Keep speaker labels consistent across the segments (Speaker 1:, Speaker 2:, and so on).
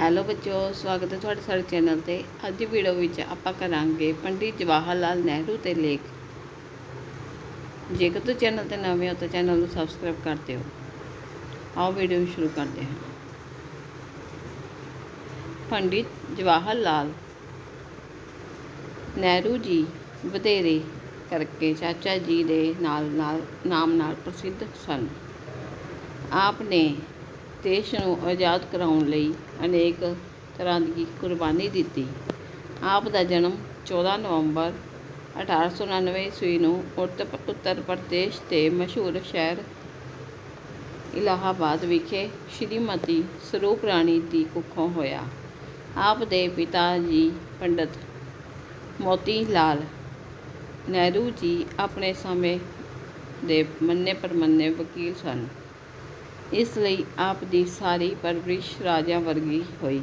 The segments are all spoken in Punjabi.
Speaker 1: ਹੈਲੋ ਬੱਚਿਓ, ਸਵਾਗਤ ਹੈ ਤੁਹਾਡੇ ਸਾਡੇ ਚੈਨਲ ਤੇ। ਅੱਜ ਦੀ ਵੀਡੀਓ ਵਿੱਚ ਆਪਾਂ ਕਰਾਂਗੇ ਪੰਡਿਤ ਜਵਾਹਰ ਲਾਲ ਨਹਿਰੂ ਤੇ ਲੇਖ। ਜੇਕਰ ਤੁਸੀਂ ਚੈਨਲ ਤੇ ਨਵੇਂ ਹੋ ਤਾਂ ਚੈਨਲ ਨੂੰ ਸਬਸਕ੍ਰਾਈਬ ਕਰ ਦਿਓ। ਆਓ ਵੀਡੀਓ ਨੂੰ ਸ਼ੁਰੂ ਕਰਦੇ ਹਾਂ। ਪੰਡਿਤ ਜਵਾਹਰ ਲਾਲ ਨਹਿਰੂ ਜੀ ਵਧੇਰੇ ਕਰਕੇ ਚਾਚਾ ਜੀ ਦੇ ਨਾਲ ਨਾਲ ਨਾਮ ਨਾਲ ਪ੍ਰਸਿੱਧ ਸਨ। ਆਪ ਨੇ ਦੇਸ਼ ਨੂੰ ਆਜ਼ਾਦ ਕਰਵਾਉਣ ਲਈ ਅਨੇਕ ਤਰ੍ਹਾਂ ਦੀ ਕੁਰਬਾਨੀ ਦਿੱਤੀ। ਆਪ ਦਾ ਜਨਮ 14 ਨਵੰਬਰ 1899 ਈਸਵੀ ਨੂੰ ਉੱਤ ਉੱਤਰ ਪ੍ਰਦੇਸ਼ ਦੇ ਮਸ਼ਹੂਰ ਸ਼ਹਿਰ ਇਲਾਹਾਬਾਦ ਵਿਖੇ ਸ਼੍ਰੀਮਤੀ ਸਰੂਪ ਰਾਣੀ ਦੀ ਕੁੱਖੋਂ ਹੋਇਆ। ਆਪ ਦੇ ਪਿਤਾ ਜੀ ਪੰਡਤ ਮੋਤੀ ਲਾਲ ਨਹਿਰੂ ਜੀ ਆਪਣੇ ਸਮੇਂ ਦੇ ਮੰਨੇ ਪ੍ਰਮੰਨੇ ਵਕੀਲ ਸਨ। ਇਸ ਲਈ ਆਪ ਦੀ ਸਾਰੀ ਪਰਵਰਿਸ਼ ਰਾਜਿਆਂ ਵਰਗੀ ਹੋਈ।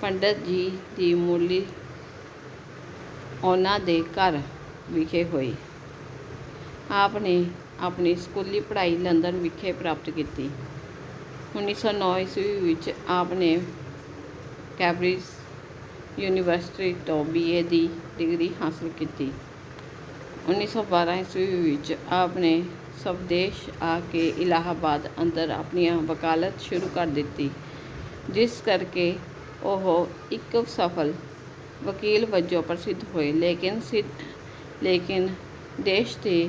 Speaker 1: ਪੰਡਤ ਜੀ ਦੀ ਮੂਲੀ ਉਹਨਾਂ ਦੇ ਘਰ ਵਿਖੇ ਹੋਈ। ਆਪ ਨੇ ਆਪਣੀ ਸਕੂਲੀ ਪੜ੍ਹਾਈ ਲੰਡਨ ਵਿਖੇ ਪ੍ਰਾਪਤ ਕੀਤੀ। 1909 ਈਸਵੀ ਵਿੱਚ ਆਪ ਨੇ ਕੈਂਬਰਿਜ ਯੂਨੀਵਰਸਿਟੀ ਤੋਂ ਬੀਏ ਦੀ ਡਿਗਰੀ ਹਾਸਲ ਕੀਤੀ। 1912 ਈਸਵੀ ਵਿੱਚ ਆਪ ਨੇ ਸਵਦੇਸ਼ ਆ ਕੇ ਇਲਾਹਾਬਾਦ ਅੰਦਰ ਆਪਣੀਆਂ ਵਕਾਲਤ ਸ਼ੁਰੂ ਕਰ ਦਿੱਤੀ, ਜਿਸ ਕਰਕੇ ਉਹ ਇੱਕ ਸਫਲ ਵਕੀਲ ਵਜੋਂ ਪ੍ਰਸਿੱਧ ਹੋਏ। ਲੇਕਿਨ ਸਿੱਧ, ਲੇਕਿਨ ਦੇਸ਼ ਦੇ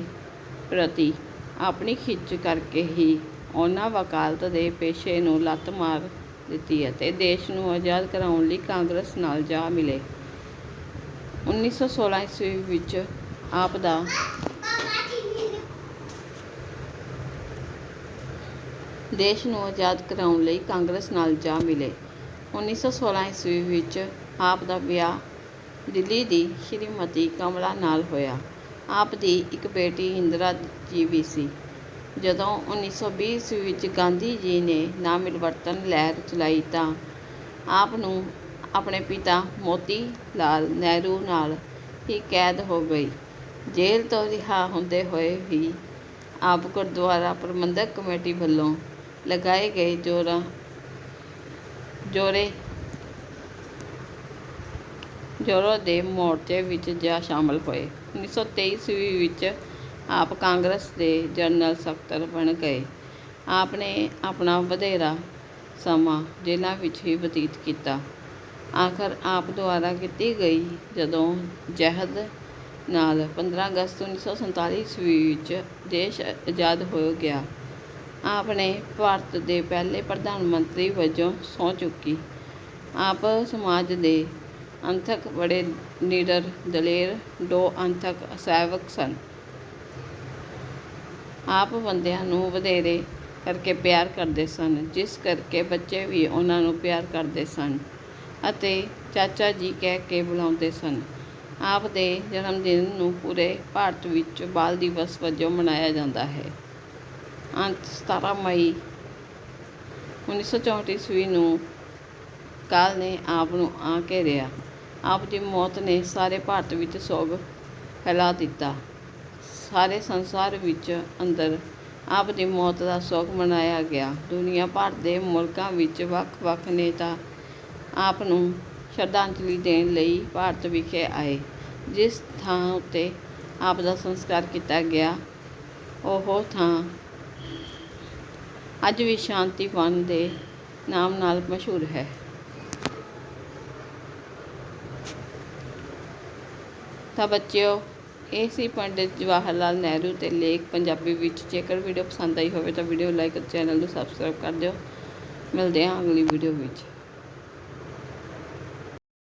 Speaker 1: ਪ੍ਰਤੀ ਆਪਣੀ ਖਿੱਚ ਕਰਕੇ ਹੀ ਉਹਨਾਂ ਵਕਾਲਤ ਦੇ ਪੇਸ਼ੇ ਨੂੰ ਲੱਤ ਮਾਰ ਦਿੱਤੀ ਅਤੇ ਦੇਸ਼ ਨੂੰ ਆਜ਼ਾਦ ਕਰਾਉਣ ਲਈ ਕਾਂਗਰਸ ਨਾਲ ਜਾ ਮਿਲੇ। 1916 ਈਸਵੀ ਵਿੱਚ ਆਪ ਦਾ ਦੇਸ਼ ਨੂੰ ਆਜ਼ਾਦ ਕਰਾਉਣ ਲਈ ਕਾਂਗਰਸ ਨਾਲ ਜਾ ਮਿਲੇ। 1916 ਈਸਵੀ ਵਿੱਚ ਆਪ ਦਾ ਵਿਆਹ ਦਿੱਲੀ ਦੀ ਸ਼੍ਰੀਮਤੀ ਕਮਲਾ ਨਾਲ ਹੋਇਆ। ਆਪ ਦੀ ਇੱਕ ਬੇਟੀ ਇੰਦਰਾ ਜੀ ਵੀ ਸੀ। ਜਦੋਂ 1920 ਈਸਵੀ ਵਿੱਚ ਗਾਂਧੀ ਜੀ ਨੇ ਨਾ ਮਿਲਵਰਤਨ ਲਹਿਰ ਚਲਾਈ ਤਾਂ ਆਪ ਨੂੰ ਆਪਣੇ ਪਿਤਾ ਮੋਤੀ ਲਾਲ ਨਹਿਰੂ ਨਾਲ ਹੀ ਕੈਦ ਹੋ ਗਈ। ਜੇਲ੍ਹ ਤੋਂ ਰਿਹਾ ਹੁੰਦੇ ਹੋਏ ਵੀ ਆਪ ਗੁਰਦੁਆਰਾ ਪ੍ਰਬੰਧਕ ਕਮੇਟੀ ਵੱਲੋਂ ਲਗਾਏ ਗਏ ਜੋਰਾਂ, ਜੋਰੇ, ਜੋਰੋ ਦੇ ਮੋਰਚੇ ਵਿੱਚ ਜਾ ਸ਼ਾਮਲ ਹੋਏ। 1923 ਈਸਵੀ ਵਿੱਚ ਆਪ ਕਾਂਗਰਸ ਦੇ ਜਨਰਲ ਸਕੱਤਰ ਬਣ ਗਏ। ਆਪ ਨੇ ਆਪਣਾ ਵਧੇਰਾ ਸਮਾਂ ਜੇਲ੍ਹਾਂ ਵਿੱਚ ਹੀ ਬਤੀਤ ਕੀਤਾ। ਆਖਰ ਆਪ ਦੁਆਰਾ ਕੀਤੀ ਗਈ ਜਦੋਂ ਜਹਿਦ ਨਾਲ 15 ਅਗਸਤ 1947 ਈਸਵੀ ਵਿੱਚ ਦੇਸ਼ ਆਜ਼ਾਦ ਹੋ ਗਿਆ। ਆਪ ਨੇ ਭਾਰਤ ਦੇ ਪਹਿਲੇ ਪ੍ਰਧਾਨ ਮੰਤਰੀ ਵਜੋਂ ਸਹੁੰ ਚੁੱਕੀ। ਆਪ ਸਮਾਜ ਦੇ ਅੰਥਕ ਬੜੇ ਨਿਡਰ ਦਲੇਰ ਦੋ ਅੰਥਕ ਸੇਵਕ ਸਨ। ਆਪ ਬੰਦਿਆਂ ਨੂੰ ਵਧੇਰੇ ਕਰਕੇ ਪਿਆਰ ਕਰਦੇ ਸਨ, ਜਿਸ ਕਰਕੇ ਬੱਚੇ ਵੀ ਉਹਨਾਂ ਨੂੰ ਪਿਆਰ ਕਰਦੇ ਸਨ ਅਤੇ ਚਾਚਾ ਜੀ ਕਹਿ ਕੇ ਬੁਲਾਉਂਦੇ ਸਨ। ਆਪ ਦੇ ਜਨਮ ਦਿਨ ਨੂੰ ਪੂਰੇ ਭਾਰਤ ਵਿੱਚ ਬਾਲ ਦਿਵਸ ਵਜੋਂ ਮਨਾਇਆ ਜਾਂਦਾ ਹੈ। ਅੰਤ 17 ਮਈ 1964 ਈਸਵੀ ਨੂੰ ਕਾਲ ਨੇ ਆਪ ਨੂੰ ਆ ਘੇਰਿਆ ਆਪ ਦੀ ਮੌਤ ਨੇ ਸਾਰੇ ਭਾਰਤ ਵਿੱਚ ਸੋਗ ਫੈਲਾ ਦਿੱਤਾ। ਸਾਰੇ ਸੰਸਾਰ ਵਿੱਚ ਅੰਦਰ ਆਪ ਦੀ ਮੌਤ ਦਾ ਸੋਗ ਮਨਾਇਆ ਗਿਆ। ਦੁਨੀਆ ਭਰ ਦੇ ਮੁਲਕਾਂ ਵਿੱਚ ਵੱਖ-ਵੱਖ ਨੇਤਾ ਆਪ ਨੂੰ ਸ਼ਰਧਾਂਜਲੀ ਦੇਣ ਲਈ ਭਾਰਤ ਵਿਖੇ ਆਏ। ਜਿਸ ਥਾਂ ਉੱਤੇ ਆਪ ਦਾ ਸੰਸਕਾਰ ਕੀਤਾ ਗਿਆ, ਉਹ ਥਾਂ ਅੱਜ ਵੀ ਸ਼ਾਂਤੀ ਵਨ ਦੇ ਨਾਮ ਨਾਲ ਮਸ਼ਹੂਰ ਹੈ। ਤਾਂ ਬੱਚਿਓ, ਇਹ ਸੀ ਪੰਡਿਤ ਜਵਾਹਰ ਲਾਲ ਨਹਿਰੂ ਤੇ ਲੇਖ ਪੰਜਾਬੀ ਵਿੱਚ। ਜੇਕਰ ਵੀਡੀਓ ਪਸੰਦ ਆਈ ਹੋਵੇ ਤਾਂ ਵੀਡੀਓ ਲਾਈਕ ਅਤੇ ਚੈਨਲ ਨੂੰ ਸਬਸਕ੍ਰਾਈਬ ਕਰ ਦਿਓ। ਮਿਲਦੇ ਹਾਂ ਅਗਲੀ ਵੀਡੀਓ ਵਿੱਚ।